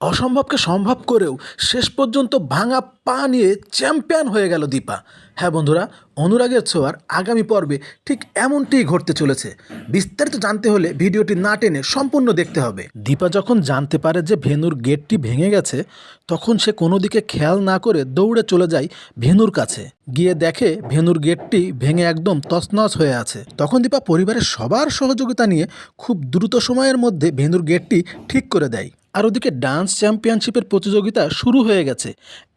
অসম্ভবকে সম্ভব করেও শেষ পর্যন্ত ভাঙা পা নিয়ে চ্যাম্পিয়ন হয়ে গেল দীপা। হ্যাঁ বন্ধুরা, অনুরাগের ছোঁয়ার আগামী পর্বে ঠিক এমনটিই ঘটতে চলেছে। বিস্তারিত জানতে হলে ভিডিওটি না টেনে সম্পূর্ণ দেখতে হবে। দীপা যখন জানতে পারে যে ভেনুর গেটটি ভেঙে গেছে, তখন সে কোনো দিকে খেয়াল না করে দৌড়ে চলে যায় ভেনুর কাছে। গিয়ে দেখে ভেনুর গেটটি ভেঙে একদম তছনছ হয়ে আছে। তখন দীপা পরিবারের সবার সহযোগিতা নিয়ে খুব দ্রুত সময়ের মধ্যে ভেনুর গেটটি ঠিক করে দেয়। আর ওদিকে ডান্স চ্যাম্পিয়নশিপের প্রতিযোগিতা শুরু হয়ে গেছে।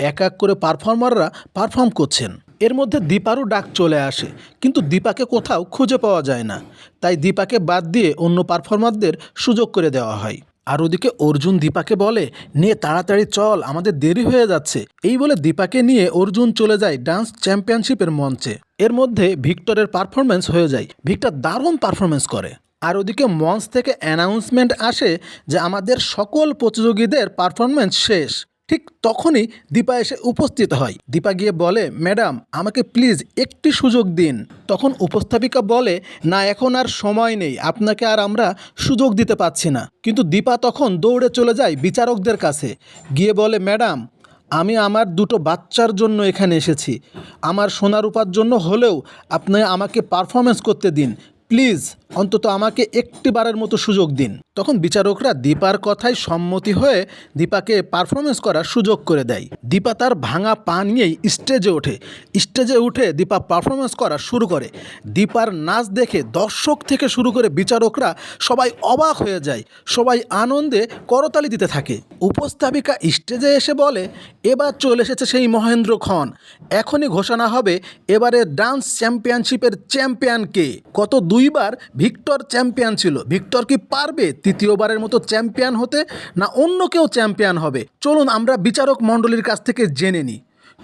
এক এক করে পারফর্মাররা পারফর্ম করছেন। এর মধ্যে দীপারও ডাক চলে আসে, কিন্তু দীপাকে কোথাও খুঁজে পাওয়া যায় না। তাই দীপাকে বাদ দিয়ে অন্য পারফর্মারদের সুযোগ করে দেওয়া হয়। আর ওদিকে অর্জুন দীপাকে বলে, নে, তাড়াতাড়ি চল, আমাদের দেরি হয়ে যাচ্ছে। এই বলে দীপাকে নিয়ে অর্জুন চলে যায় ডান্স চ্যাম্পিয়নশিপের মঞ্চে। এর মধ্যে ভিক্টরের পারফরমেন্স হয়ে যায়। ভিক্টর দারুণ পারফরমেন্স করে। আর ওদিকে মঞ্চ থেকে অ্যানাউন্সমেন্ট আসে যে আমাদের সকল প্রতিযোগীদের পারফরমেন্স শেষ। ঠিক তখনই দীপা এসে উপস্থিত হয়। দীপা গিয়ে বলে, ম্যাডাম, আমাকে প্লিজ একটি সুযোগ দিন। তখন উপস্থাপিকা বলে, না, এখন আর সময় নেই। আপনাকে আর আমরা সুযোগ দিতে পারছি না। কিন্তু দীপা তখন দৌড়ে চলে যায় বিচারকদের কাছে। গিয়ে বলে, ম্যাডাম, আমি আমার দুটো বাচ্চার জন্য এখানে এসেছি। আমার সোনারূপার জন্য হলেও আপনি আমাকে পারফরমেন্স করতে দিন। প্লিজ অন্তত আমাকে একটিবারের মতো সুযোগ দিন। তখন বিচারকরা দীপার কথায় সম্মতি হয়ে দীপাকে পারফরমেন্স করার সুযোগ করে দেয়। দীপা তার ভাঙা পা নিয়েই স্টেজে ওঠে। স্টেজে উঠে দীপা পারফরমেন্স করা শুরু করে। দীপার নাচ দেখে দর্শক থেকে শুরু করে বিচারকরা সবাই অবাক হয়ে যায়। সবাই আনন্দে করতালি দিতে থাকে। উপস্থাপিকা স্টেজে এসে বলে, এবার চলে এসেছে সেই মহেন্দ্র খন এখনই ঘোষণা হবে এবারে ডান্স চ্যাম্পিয়নশিপের চ্যাম্পিয়ন কে। গত দুইবার ভিক্টর চ্যাম্পিয়ন ছিল। ভিক্টর কি পারবে তৃতীয়বারের মতো চ্যাম্পিয়ন হতে, না অন্য কেউ চ্যাম্পিয়ন হবে? চলুন আমরা বিচারক মণ্ডলীর কাছ থেকে জেনে নিই।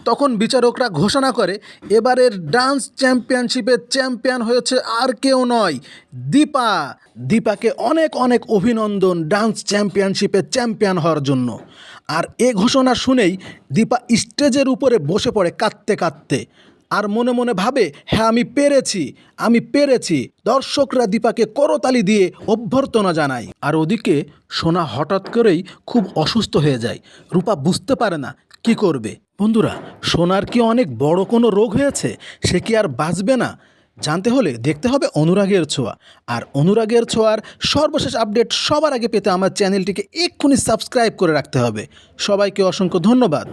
তখন বিচারকরা ঘোষণা করে, এবারের ডান্স চ্যাম্পিয়নশিপের চ্যাম্পিয়ন হয়েছে আর কেউ নয়, দীপা। দীপাকে অনেক অনেক অভিনন্দন ডান্স চ্যাম্পিয়নশিপের চ্যাম্পিয়ন হওয়ার জন্য। আর এ ঘোষণা শুনেই দীপা স্টেজের উপরে বসে পড়ে কাঁদতে কাঁদতে। আর মনে মনে ভাবে হ্যাঁ আমি পেরেছি আমি পেরেছি। দর্শকরা দীপাকে করতালি দিয়ে অভ্যর্থনা জানায়। আর ওদিকে সোনা হঠাৎ করেই খুব অসুস্থ হয়ে যায়। রূপা বুঝতে পারে না, কি করবে? বন্ধুরা, সোনার কি অনেক বড় কোনো রোগ হয়েছে? সে কি আর বাঁচবে না? জানতে হলে দেখতে হবে অনুরাগের ছোঁয়া। আর অনুরাগের ছোঁয়ার সর্বশেষ আপডেট সবার আগে পেতে আমার চ্যানেলটিকে এক্ষুনি সাবস্ক্রাইব করে রাখতে হবে। সবাইকে অসংখ্য ধন্যবাদ।